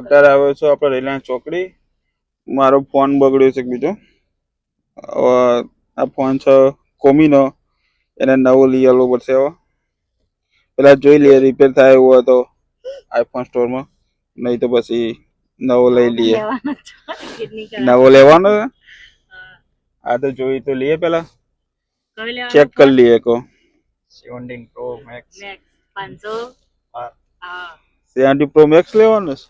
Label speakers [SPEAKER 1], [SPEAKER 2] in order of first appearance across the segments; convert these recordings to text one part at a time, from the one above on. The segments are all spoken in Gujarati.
[SPEAKER 1] અત્યારે આવ્યો છું આપણે રિલાયન્સ ચોકડી. મારો ફોન બગડ્યો છે બીજો. હવે આ ફોન છે કોમીનો. એને નવો લઈ આવવો પડશે હવે પેલા જોઈ લઈએ રિપેર થાય એવું હોય તો આઈફોન સ્ટોરમાં નહીં તો પછી નવો લઈ લઈએ. નવો લેવાનો આ તો જોઈ તો લઈએ પેલા. ચેક કરી લઈએ કો
[SPEAKER 2] સેવન્ટીન પ્રો મેક્સ.
[SPEAKER 3] Max. 500 હા.
[SPEAKER 1] સેવન્ટી પ્રો મેક્સ લેવાનો છે?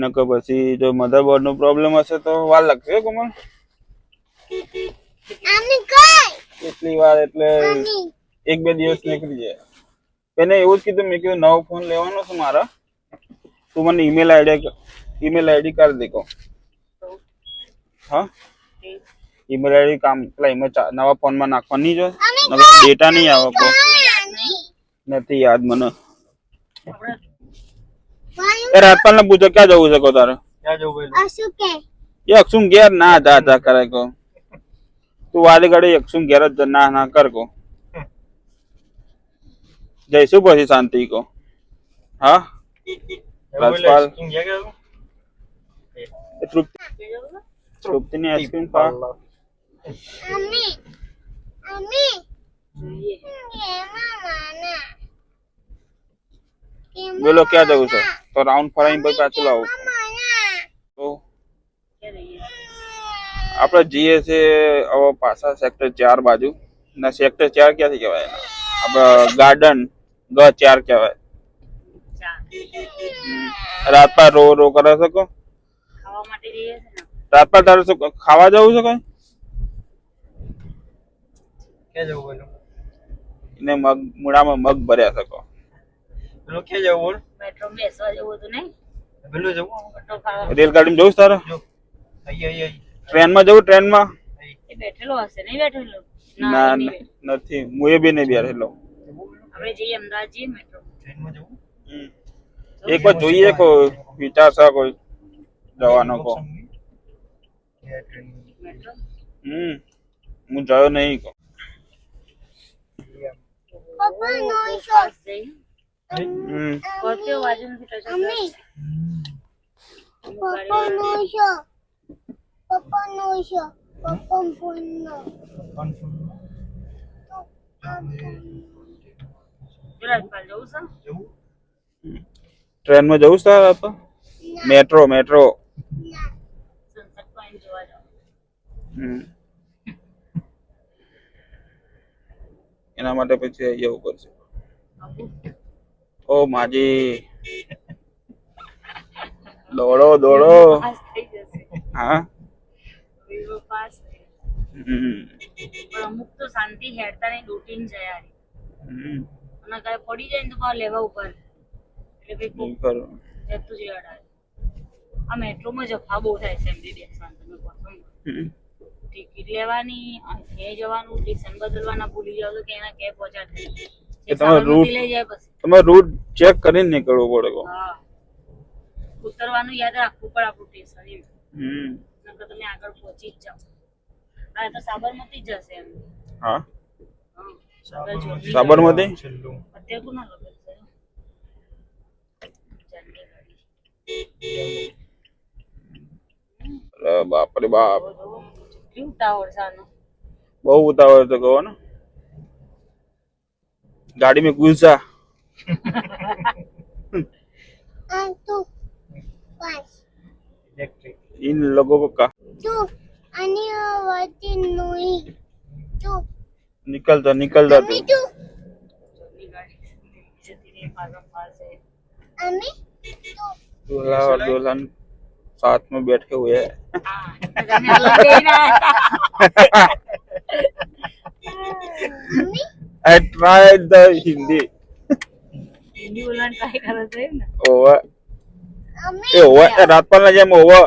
[SPEAKER 1] નકર પછી જો મધરબોર્ડ નો પ્રોબ્લેમ હશે તો વાર લાગશે કોમલ. કેટલી વાર એટલે એક બે દિવસ નીકળી જાય. એને એવું જ કીધું મેં કીધું નવો ફોન લેવાનો છે મારા. તું મને ઈમેલ આઈડી ઈમેલ આઈડી કરી દે કહો હા? ઈમેલ આઈડી કામ પેલા એમાં નવા ફોનમાં નાખવાની જો ડેટા નહીં આવે નથી યાદ મને. એ રાજપાલ ને પૂછો ક્યાં જવું છે કો તારે
[SPEAKER 2] ક્યાં જવું ભાઈ
[SPEAKER 1] એ અક્ષુમ ઘેર ના જા જા કરે કો તું વાલી ઘડી અક્ષુમ ઘેર જ જા, ના ના કર કો જઈશું પછી શાંતિ કો હા રાજપાલ. એ તૃપ્તિ તૃપ્તિની આઈસ્ક્રીમ ખા
[SPEAKER 3] જોઈએ
[SPEAKER 1] બોલો ક્યાં જવું છે? તો રાઉન્ડ ફરાઈને પછી પાછું લાવું તો આપણે જઈએ છે હવે પાછા સેક્ટર ચાર બાજુ. ને સેક્ટર ચાર ક્યાંથી કહેવાય? આપણે ગાર્ડન ગ ચાર કહેવાય.
[SPEAKER 3] રાત
[SPEAKER 1] પર રો રો કરે છે કો?
[SPEAKER 3] રાત
[SPEAKER 1] પર તારે શું ખાવા જવું છે કઈ? એને મગ મૂળામાં મગ ભર્યા છે કો.
[SPEAKER 2] પેલો ક્યાં જવું
[SPEAKER 3] મેટ્રો બેસવા જેવું હતું નહીં?
[SPEAKER 2] પેલું જવું?
[SPEAKER 1] રેલગાડીમાં જવું તારે? ટ્રેનમાં જવું ટ્રેનમાં?
[SPEAKER 3] બેઠેલો હશે નહીં બેઠેલો?
[SPEAKER 1] ના
[SPEAKER 3] ના
[SPEAKER 1] ન-. નથી. હું એ બી નહીં બેઠેલો
[SPEAKER 3] આપણે જઈએ અમદાવાદ જઈએ મેટ્રો.
[SPEAKER 2] ટ્રેનમાં જવું?
[SPEAKER 1] હમ. એક વાર જોઈએ કો વિચાર છે કોઈ? જવાનો કો
[SPEAKER 2] કે
[SPEAKER 1] હમ. હું જયો નહીં. કો
[SPEAKER 3] પાસ જઈએ.
[SPEAKER 1] હમ
[SPEAKER 3] સ્કોર્પિયો બાજુ નથી ટચ રાજપાલ જવું છે?
[SPEAKER 1] ટ્રેનમાં જવું છે આપ મેટ્રો મેટ્રો.
[SPEAKER 3] સનસેટ પોઈન્ટ જોવા જાવ
[SPEAKER 1] એના માટે પછી અહીં જવું પડશે. ઓ માજી. દોડો દોડો. હા?
[SPEAKER 3] અમુક તો શાંતિ હેડતા નહીં લૂંટીને જાય અને કાંઈ પડી જાય ને તો પાછા લેવા ઉપર એટલે
[SPEAKER 1] ભાઈ.
[SPEAKER 3] જતું જ અડાય આ મેટ્રોમાં જફા બહુ થાય છે બેસવાનું તમે ને.
[SPEAKER 1] હમ.
[SPEAKER 3] ટિકિટ લેવાની ક્યાંય જવાનું સ્ટેશન બદલવાના ભૂલી જાવ તો ક્યાંના ક્યાં પહોંચાડે
[SPEAKER 1] થાય. તમારો route-
[SPEAKER 3] લઈ જાય પછી.
[SPEAKER 1] તમે રૂટ ચેક કરીને નીકળવું પડે કો.
[SPEAKER 3] હા ઉતરવાનું યાદ રાખવું પડે આપણું સ્ટેશન એમ
[SPEAKER 1] હમ.
[SPEAKER 3] નકર તમે આગળ પહોંચી જ જાઓ હા એ તો સાબરમતી જ જશે એમ
[SPEAKER 1] હા
[SPEAKER 3] હા આગળ જોડણી
[SPEAKER 1] સાબરમતી
[SPEAKER 2] છેલ્લું
[SPEAKER 3] અત્યારે કોના લગન છે જાનકી ગાડી.
[SPEAKER 1] અરે બાપ રે બાપ
[SPEAKER 3] કેવું ટાવર છે આનો
[SPEAKER 1] બહુ ઉતાવળ તો કહો ને ગાડી इन लोगों को का निकल जा निकल जा तू दूल्हा और दुल्हन साथ में बैठे हुए हैं।
[SPEAKER 3] आई द हिंदी આયા
[SPEAKER 1] I tried the Hindi
[SPEAKER 3] Hindi બોલવાનું ટ્રાય કરે છે એમ ને
[SPEAKER 1] over એ હોવા એ રાતપાલના જેમ હોવા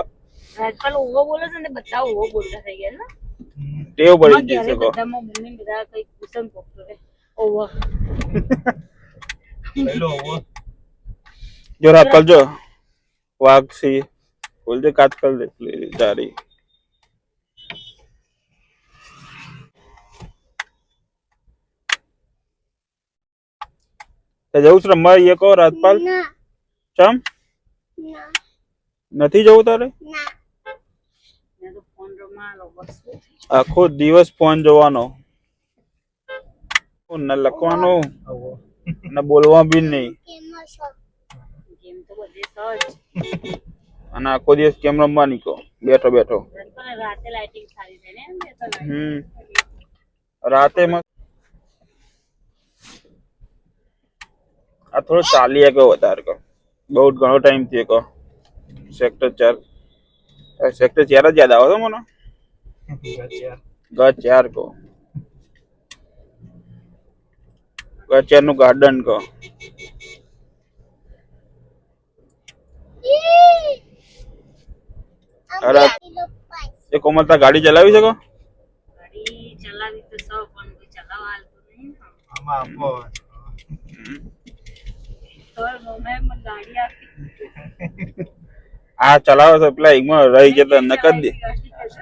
[SPEAKER 3] રાજપાલ ઓવો બોલે છે ને બધા ઓવો બોલતા થઈ ગયા ને
[SPEAKER 2] હમ.
[SPEAKER 1] ટેવ પડી
[SPEAKER 3] ક્યારે
[SPEAKER 1] જશે કો
[SPEAKER 3] બધામાં મમ્મી ને બધા કઈ કુસમ પોકતો રહે ઓવો
[SPEAKER 2] પહેલો હોવો.
[SPEAKER 1] જો રાતપાલ જો વાઘ સી બોલજે કાચ કર દે જારી તે જવું છે રમવા એ કહો રાજપાલ? ચમ? નથી જવું તારે?
[SPEAKER 3] મેં તો ફોન રમવા લો બસ
[SPEAKER 1] આખો દિવસ ફોન જોવાનો. ન લખવાનો. ને બોલવા બી નહીં. અને આખો દિવસ કેમ રમવાની કહો બેઠો બેઠો.
[SPEAKER 3] રાજપાલ રાતે લાઇટિંગ સારી થાય ને બે તો light.
[SPEAKER 1] હમ. રાતે આ થોડો ચાલી ગયો વધારે કહો. બહુ ઘણો ટાઈમ થયો કહો. સેક્ટર ચાર. સેક્ટર ચાર જ યાદ આવે છે મને? ગત ચાર કહો. ગ ચારનું ગાર્ડન કહો. અરે એ કોમલતા ગાડી ચલાવી શકો
[SPEAKER 3] ગાડી ચલાવી તો સૌ પણ ચલાવવા હાલતું નહીં.
[SPEAKER 2] આમાં આપો.
[SPEAKER 1] આ ચલાવે છે પેલા એમાં રહી જતા નકદ દે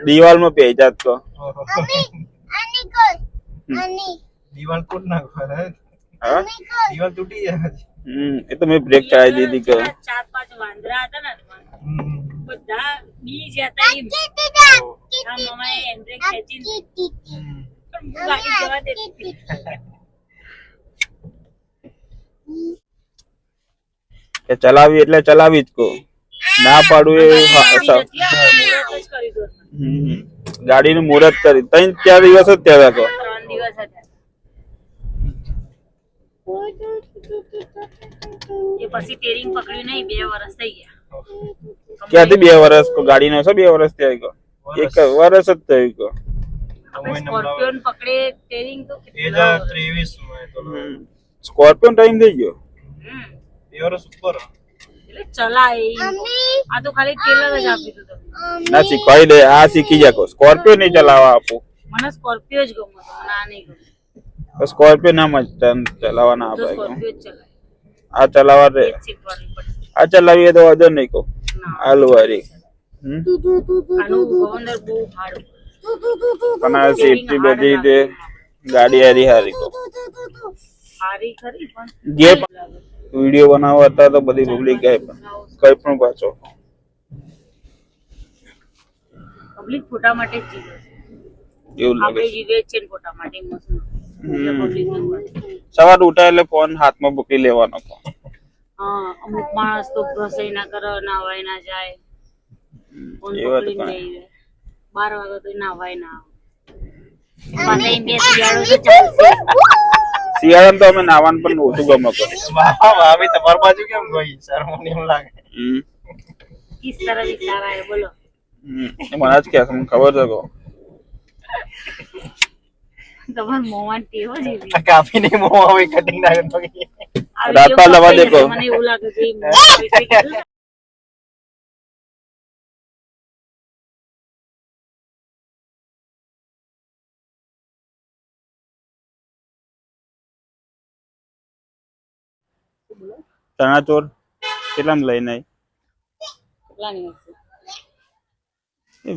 [SPEAKER 1] દિવાલમાં પે જાત કહો
[SPEAKER 2] ઓહો.
[SPEAKER 1] હમ.
[SPEAKER 2] દિવાલ તોડ નાખો હે?
[SPEAKER 1] હા
[SPEAKER 2] દિવાલ તૂટી જાય
[SPEAKER 1] હમ એ તો મેં બ્રેક ચડાવી દીધી કે
[SPEAKER 3] ચાર પાંચ વાંદરા હતા ને
[SPEAKER 2] હમ.
[SPEAKER 3] બધા બી જતા એમ
[SPEAKER 2] ઓહો.
[SPEAKER 3] આ મમ્માએ હેન્ડબ્રેક ખેંચીને
[SPEAKER 2] હમ.
[SPEAKER 3] પણ હું ગાડી જવા દેતી હતી.
[SPEAKER 1] કે ચલાવી એટલે ચલાવી જ કહો. ના પાડું એ
[SPEAKER 3] ગાડી
[SPEAKER 1] નું. ગાડીનું મુહૂર્ત કરી. ત્રણ ચાર દિવસ જ
[SPEAKER 3] ત્યાં હતા એ પછી ટેરિંગ પકડ્યું નહીં બે વર્ષ થઈ ગયા.
[SPEAKER 1] ક્યાંથી બે વર્ષ કહો ગાડીનો છે? બે વર્ષ થયા ગયો એક વર્ષ જ થયું ગયો
[SPEAKER 3] આપણે પકડે ટેરિંગ તો
[SPEAKER 2] બે
[SPEAKER 3] કેટલો
[SPEAKER 2] હજાર ત્રેવીસમાં તો
[SPEAKER 1] સ્કોર્પિયો ટાઈમ થઈ ગયો?
[SPEAKER 3] હમ.
[SPEAKER 2] બે વર્ષ ઉપર
[SPEAKER 3] એટલે ચલાય ઈ. આ તો ખાલી ટેલર જ આપી દીધું તમને
[SPEAKER 1] ના શીખવાડી દે આ શીખી જા કહો સ્કોર્પિયો નહીં ચલાવવા આપું
[SPEAKER 3] મને સ્કોર્પિયો જ ગમતો મને આ નહીં ગમતો
[SPEAKER 1] તો સ્કોર્પિયો ના મજ ચલાવવા ના
[SPEAKER 3] તો
[SPEAKER 1] આપે કહો.
[SPEAKER 3] સ્કોર્પિયો જ ચલાય
[SPEAKER 1] આ ચલાવવા દે
[SPEAKER 3] એ જ શીખવાડવી પડશે
[SPEAKER 1] આ ચલાવીએ તો વાંધો નહીં કહો
[SPEAKER 3] ના
[SPEAKER 1] આલુ વારી હમ
[SPEAKER 3] આનું ગવર્નર બહુ હાર્ડ
[SPEAKER 1] પણ આ સેફટી બધી રીતે ગાડી હારી હારી કહો
[SPEAKER 3] હારી ખરી પણ
[SPEAKER 1] જે વીડિયો બનાવવા હતા તો બધી પબ્લિક ગઈ પણ કઈ પણ પાછો
[SPEAKER 3] પબ્લિક ફોટા માટે જ
[SPEAKER 1] એવું લાગે
[SPEAKER 3] આપણે
[SPEAKER 1] છે
[SPEAKER 3] જીવે છે ફોટા માટે.
[SPEAKER 1] સવાર ઉઠા એટલે ફોન હાથમાં પકડી લેવાનો કહો.
[SPEAKER 3] હા અમુક માણસ તો રસોઈ ના કરે નાવાય ના જાય ફોન રહે. બાર વાગે તો નાવાય ના આવે. પાછા બે શિયાળો તો ચાલશે
[SPEAKER 1] શિયાળામાં તો અમે નાવાનું પણ ઓછું ગમે
[SPEAKER 2] કરી તમારી બાજુ કેમ ગઈ? શરમ એમ લાગે.
[SPEAKER 1] મને જ કે ખબર છે કો
[SPEAKER 3] તમાર મોમાં ટેવ છે
[SPEAKER 1] ચણાચોર કેટલામાં લઈને આવી?
[SPEAKER 3] કેટલાની હશે?
[SPEAKER 1] એ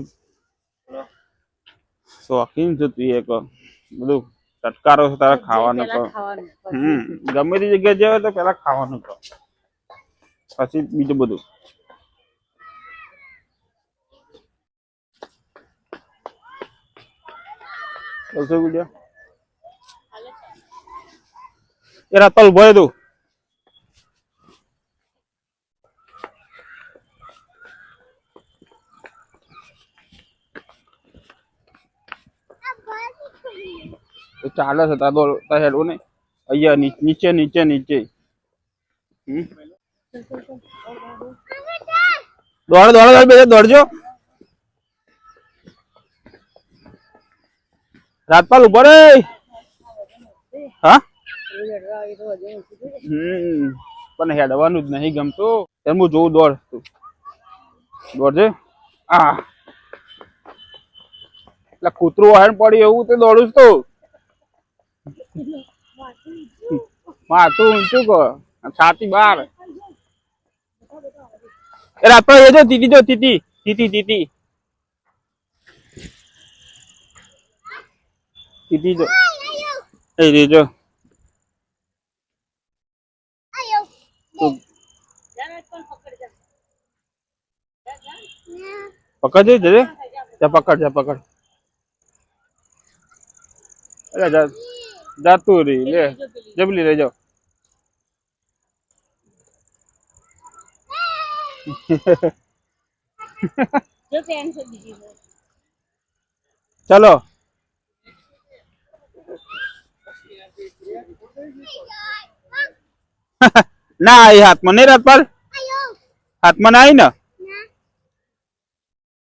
[SPEAKER 1] શોખીન છે તું એક બધું ચટકારો છે તારે ખાવાનું કહો
[SPEAKER 3] પહેલા ખાવાનું પછી
[SPEAKER 1] હમ ગમે તે જગ્યાએ જાવ તો પેલા ખાવાનું કહો પછી બીજું બધું ચાલશે વિડીયો એ રાતપાલ ઉભો રહે તું ચાલે છે દોડ તાર હેડવું અહીંયા નીચે નીચે નીચે? દોડ દોડ દોડ બે દોડજો. રાજપાલ ઊભો રે. હા? હમ. પણ હેડવાનું જ નહીં ગમતું. તેમ હું જોઉં દોડ તું દોડજે. આ. એટલે કૂતરું વાહન પડ્યું, એવું તે દોડું જ તો. માથું ઊંચું કર. છાતી બાર. રાત પર એ જો તીતી જો તીતી. તીતી તીતી. તીતી જો. એ રે જો. તું પકડ, જા પકડ. અરે જાતું રહી લે જબલી રે જાઓ
[SPEAKER 3] જો પેન છે બીજી છે.
[SPEAKER 1] ચલો ના આવી હાથમાં નહીં રાત પર હાથમાં ના આવી ને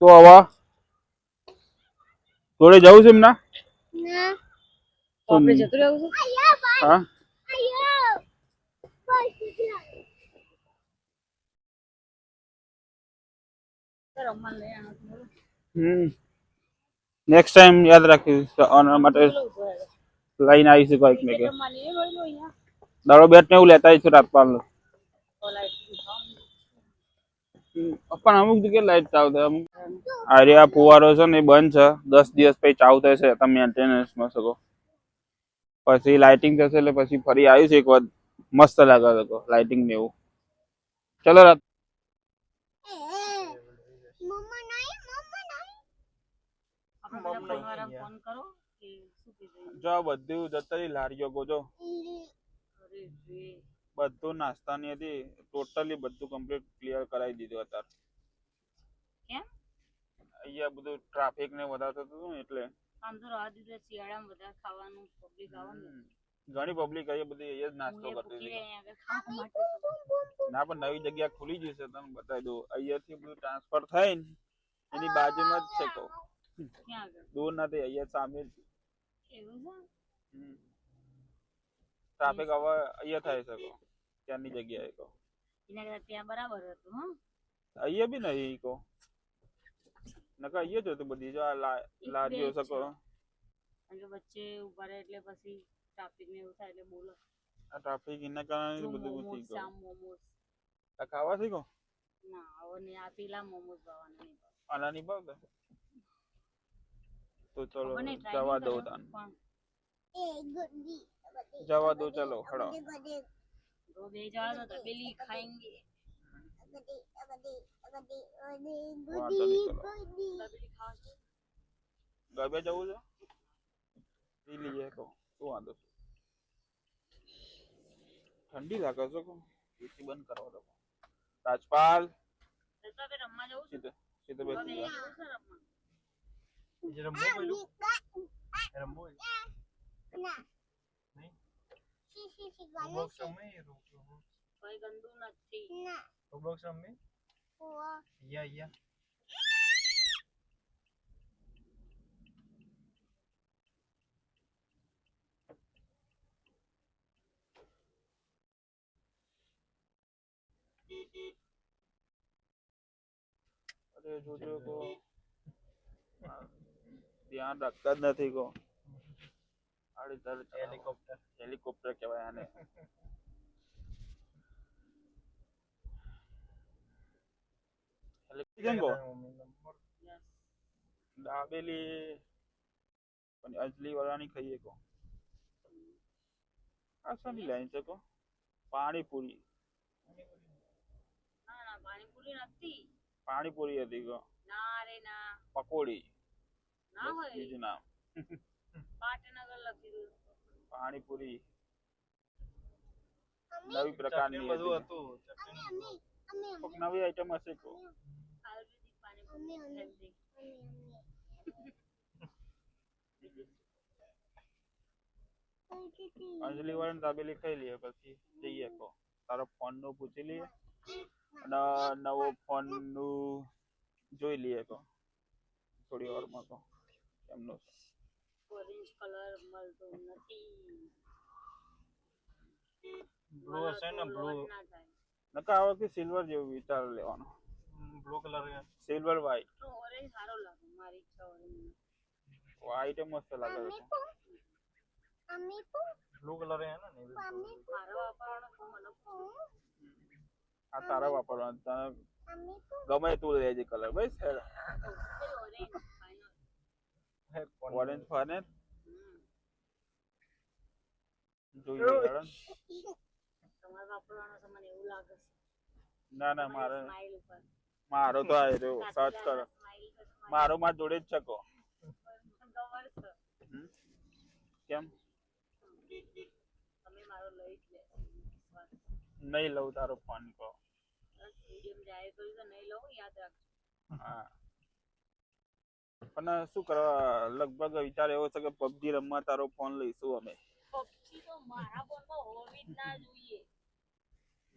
[SPEAKER 1] તો હવે જોડે જવું છે એમના
[SPEAKER 3] તો આપણે જતું રહેવું છે
[SPEAKER 1] હા
[SPEAKER 3] તો રમવાનું લઈ આવવાનું બોલો.
[SPEAKER 1] હમ નેક્સ્ટ ટાઈમ યાદ રાખીશ આના માટે
[SPEAKER 3] બોલો ઉભો રહે.
[SPEAKER 1] લઈને આવીશું કોઈક ને કે
[SPEAKER 3] રમવાની એ હોય લો અહીંયા.
[SPEAKER 1] દાડો બેટ ને એવું લેતા આવીશું રાત પાલ
[SPEAKER 3] તો લાઈટ ખાવાનું.
[SPEAKER 1] પણ અમુક જગ્યાએ લાઈટ ચાલુ થાય અમુક અરે આ ફુવારો છે ને એ બંધ છે દસ દિવસ પછી ચાલુ થશે તમે મેન્ટેનન્સમાં શકો પછી લાઇટિંગ થશે એટલે પછી ફરી આવીશ એક વાર મસ્ત લાગે છે લાઇટિંગ ને એવું ચલો રાત
[SPEAKER 3] આપણે બધા ફોનવાળાને ફોન કરો કે શું કીધું
[SPEAKER 1] જો આ બધું જતા રહી લારીઓ ગોજો
[SPEAKER 3] અરે રે
[SPEAKER 1] બધું નાસ્તાની હતી ટોટલી બધું કમ્પ્લીટ ક્લિયર કરાવી દીધું અત્યારે
[SPEAKER 3] કેમ
[SPEAKER 1] અહીંયા બધું ટ્રાફિક ને વધારે થતું હતું ને એટલે
[SPEAKER 3] આમ તો રાહ દીધું શિયાળામાં બધા ખાવાનું પબ્લિક આવવાનું
[SPEAKER 1] હમ. ઘણી પબ્લિક અહીંયા બધી અહીંયા જ નાસ્તો
[SPEAKER 3] હું એ
[SPEAKER 1] કરતી
[SPEAKER 3] ભૂખી
[SPEAKER 1] હતી
[SPEAKER 3] રહી અહીંયા આગળ ખાવા માટે
[SPEAKER 1] ના પણ નવી જગ્યા ખુલી જશે તમને બતાવી દઉં અહીંયાથી બધું ટ્રાન્સફર થાય ને એની બાજુમાં જ છે કહું
[SPEAKER 3] ક્યાં આગળ
[SPEAKER 1] દૂર નથી અહીંયા સામે જ
[SPEAKER 3] એવું છે
[SPEAKER 1] ટ્રાફિક હવે અહીંયા થાય છે કહું ત્યાંની જગ્યાએ કહું
[SPEAKER 3] એના કરતા ત્યાં બરાબર હતું હં
[SPEAKER 1] અહીંયા બી નહીં કહું નકા ઈયો જોતું બધી જો આ લારીઓ
[SPEAKER 3] સકો અને વચ્ચે ઉભા રહે એટલે પછી ટ્રાફિક ને એવું થાય એટલે બોલો
[SPEAKER 1] આ ટ્રાફિક એના કારણે બધું થઈ
[SPEAKER 3] ગયું મોમોસ
[SPEAKER 1] આ ખાવા શીખો
[SPEAKER 3] ના હવે ને આ પીલા મોમોસ ભાવવાના નહીં
[SPEAKER 1] આના નહીં ભાવતા તો ચલો જવા દો તાન જવા દો ચલો
[SPEAKER 3] ખડો દો બે
[SPEAKER 1] જવા દો તો
[SPEAKER 3] પેલી ખાઈંગે
[SPEAKER 1] ગાબે જવું છે લીલી એ કહો શું વાંધો છે ઠંડી લાગે છે કો એસી બંધ કરવા દો રાજપાલ
[SPEAKER 2] રમવા
[SPEAKER 3] જવું
[SPEAKER 2] છે રમવો Roblox rummy?
[SPEAKER 1] Four. Yeah, yeah. अरे जोजो को ध्यान रखता नहीं को अरे
[SPEAKER 2] दर
[SPEAKER 1] हेलीकॉप्टर हेलीकॉप्टर क्या बयान
[SPEAKER 3] है
[SPEAKER 1] દાબેલી અજલી વાળાની ખાઈએ કો આ સમી લાઈન છે કો પાણીપુરી.
[SPEAKER 3] પાણીપુરી નથી.
[SPEAKER 1] પાણીપુરી હતી કો
[SPEAKER 3] ના રે ના.
[SPEAKER 1] પકોડી.
[SPEAKER 3] ના હોય.
[SPEAKER 1] બીજું નામ.
[SPEAKER 3] પાટનગર લખી દઉં.
[SPEAKER 1] પાણીપુરી. નવી પ્રકારની
[SPEAKER 2] બધું
[SPEAKER 1] હતું નવી આઈટમ હશે કો અંજલિ વાળાને દાબેલી ખાઈ લઈએ પછી જઈએ કો તારો ફોનનું પૂછી લઈએ. અને નવો ફોનનું જોઈ લઈએ કો થોડી વારમાં માં તો. એમનો.
[SPEAKER 3] ઓરેન્જ કલર મળતો નથી
[SPEAKER 2] બ્લુ હશે ને? બ્લુ
[SPEAKER 1] નકા આવો કે સિલ્વર જેવું વિચાર લેવાનો.
[SPEAKER 2] બ્લુ કલર
[SPEAKER 1] સિલ્વર વ્હાઈટ
[SPEAKER 3] તો ઓરેન્જ સારો લાગે મારી ઈચ્છા ઓરેન્જ
[SPEAKER 1] વ્હાઈટ મસ્ત લાગે છે
[SPEAKER 2] બ્લુ કલર હે ને
[SPEAKER 3] મારો વાપરવાનો તો મને
[SPEAKER 1] આ તારા વાપરવાનો તને ગમે તું લેજે કલર બસ
[SPEAKER 3] ઓરેન્જ ફાઇનલ
[SPEAKER 1] ઓરેન્જ ફાને
[SPEAKER 3] હમ
[SPEAKER 1] જોઈએ હેડો ને.
[SPEAKER 3] તમારે વાપરવાનો છે મને એવું લાગે છે
[SPEAKER 1] ના ના મારે
[SPEAKER 3] સ્માઈલ ઉપર
[SPEAKER 1] મારો તો આ રહ્યો સર્ચ કરો. મારો માર જોડે જ હમ? કેમ? નહીં લઉં તારો ફોન કહો પણ શું કરવા લગભગ વિચાર એવો છે કે પબજી રમવા તારો ફોન લઈશું અમે.
[SPEAKER 3] પબજી તો મારા ફોનમાં હોવી જ ના જોઈએ.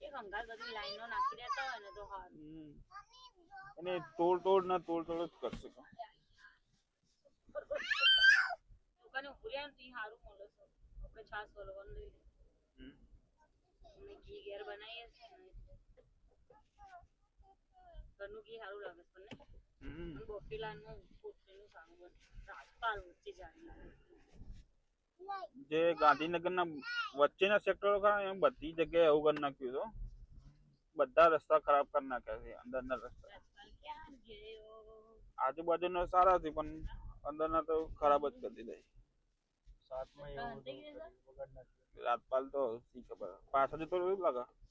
[SPEAKER 3] એક અંગાર બધી લાઈનો નાખી દેતા હોય ને તો હારું
[SPEAKER 1] અને તોડ તોડ ના તોડ તોડ જ કરશે.
[SPEAKER 3] દુકાને ઉભું રહ્યા ને હારું મળે છે આપણે છાસ વલવાનું લઈ લે
[SPEAKER 1] હમ.
[SPEAKER 3] અમે ઘી ઘેર બનાવીએ છીએ ઘરનું ઘી સારું લાગે છે તમને બોફીલાનું કોથળીનું સારું બને. રાજપાલ વચ્ચે જાણી
[SPEAKER 1] જે ગાંધીનગરના વચ્ચેના સેક્ટરો ખરા એમ બધી જગ્યાએ એવું કરી નાખ્યું છે બધા રસ્તા ખરાબ કરી નાખ્યા છે અંદરના રસ્તા
[SPEAKER 3] રાજપાલ ક્યાં ગયો
[SPEAKER 1] આજુબાજુના સારા છે પણ અંદરના તો ખરાબ જ કરી દીધા છે.
[SPEAKER 2] સાતમાં એવું
[SPEAKER 3] અંતે ગયો
[SPEAKER 2] હતું, બગાડ નાખ્યું
[SPEAKER 1] રાજપાલ તો શી ખબર પાછળ તો એવું લાગે
[SPEAKER 3] આ ગયો.